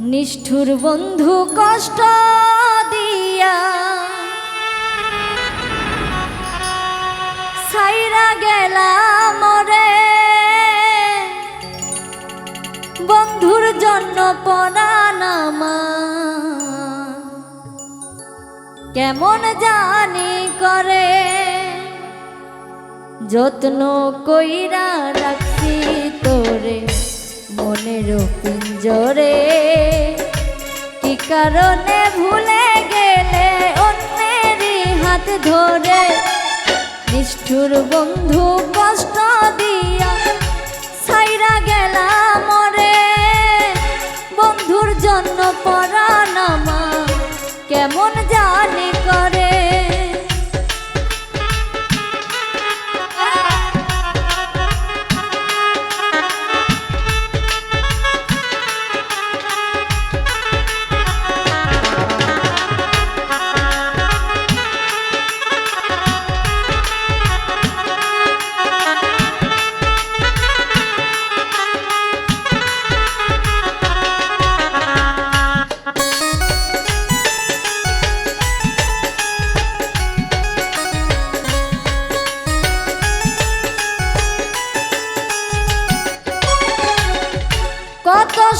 নিষ্ঠুর বন্ধু কষ্ট দিয়া। সাইরা গেলাম মরে বন্ধুর জন্য পড়ানামা কেমন জানি করে। যত্ন কইরা রাখছি তোরে। মনের পিঞ্জরে। কি কারণে ভুলে গেলে অন্যেরই হাত ধরে? নিষ্ঠুর বন্ধু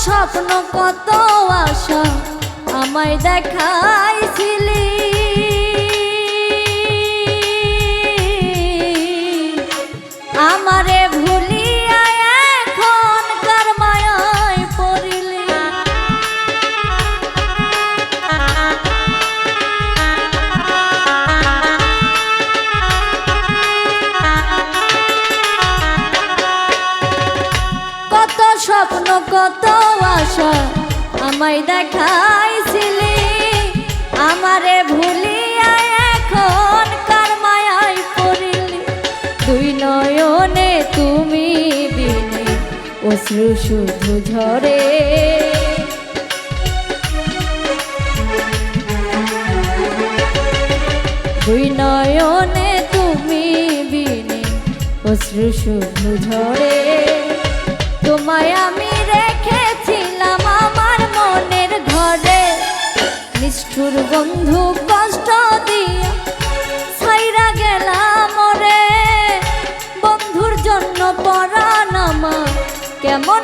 স্বপ্ন কত আশা আমায় দেখাইছিলি আশা আমায় দেখাইছিলি, আমারে ভুলিয়া এখন কার মায়ায় পড়িলি? দুই নয়নে তুমি বিনে অশ্রু শুধু ঝরে। দুই নয়নে তুমি বিনে অশ্রু শুধু ঝরে। তোমায় নিষ্ঠুর বন্ধু কষ্ট দিয়া ছাইরা গেলাম রে। বন্ধুর জন্য পরানামা কেমন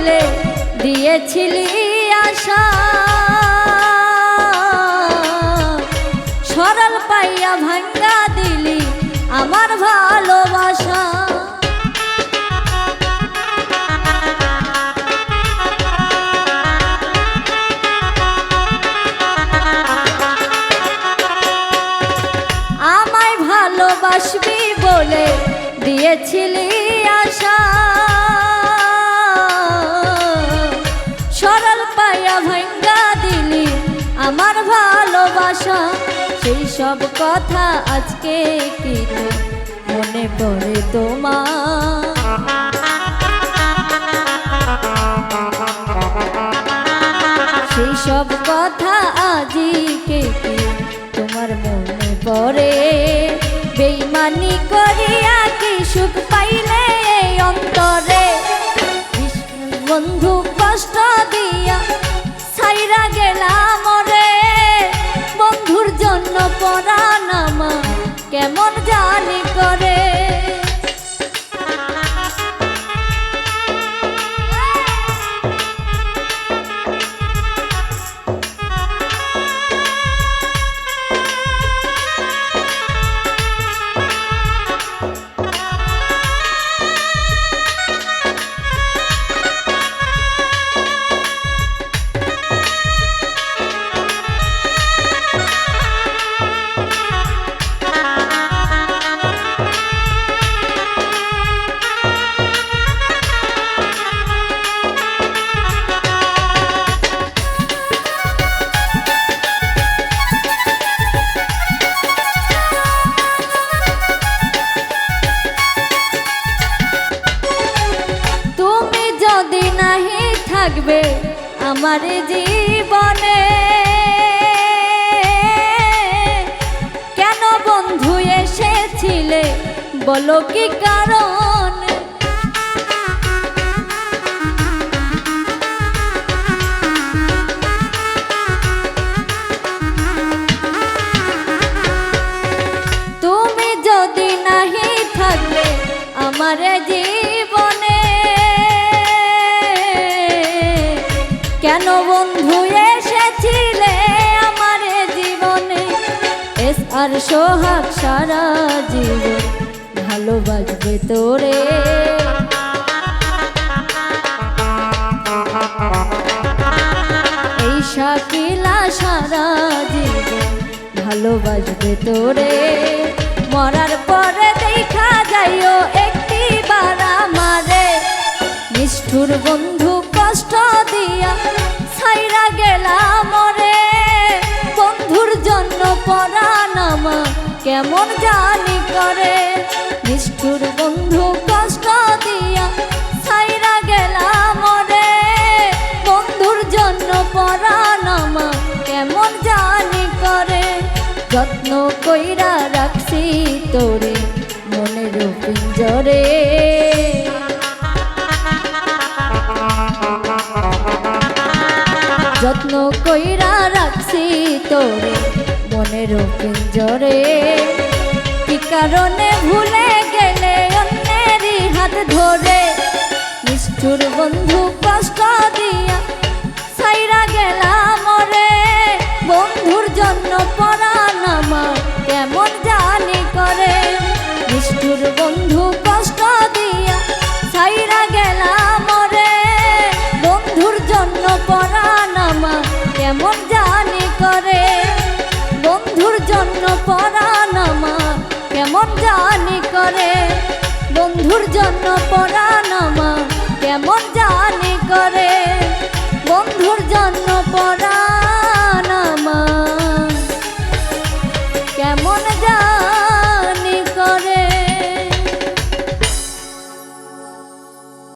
বলে দিয়েছিলি আশা। সরল পাইয়া ভাঙ্গা দিলি আমার ভালোবাসা। আমায় ভালোবাসবি বলে দিয়েছিলি সেই সব কথা আজকে কি মনে পড়ে তোমার? সেই সব কথা আজই কে তোমার মনে পড়ে? বেইমানি করিয়া কি সুখ পাইলে অন্তরে? বন্ধু কষ্ট দিয়া ছাইরা গেলাম জন্য পরানামা কেমন জানি করে? আমার জীবনে? কেন বন্ধু এসেছিলে? বলো কি কারণ? তুমি যদি নাহি থাকলে আমার জীবনে কেন বন্ধু এসেছিলে আমার জীবনে? এস আর সোহাগ সারা জীবন ভালোবাসবে তোরে। এই শাকিলা সারা জীবন ভালোবাসবে তোরে। মরার পরে দেখা যাইও একটি বার আমারে। নিষ্ঠুর বন্ধু কষ্ট দিয়া ছাইরা গেলাম মরে বন্ধুর জন্য পরানামা কেমন জানি করে নিষ্ঠুর তোরে মনের পিঞ্জরে কি কারণে ভুলে গেলে অন্যেরই হাত ধরে? নিষ্ঠুর বন্ধু কষ্ট দিয়া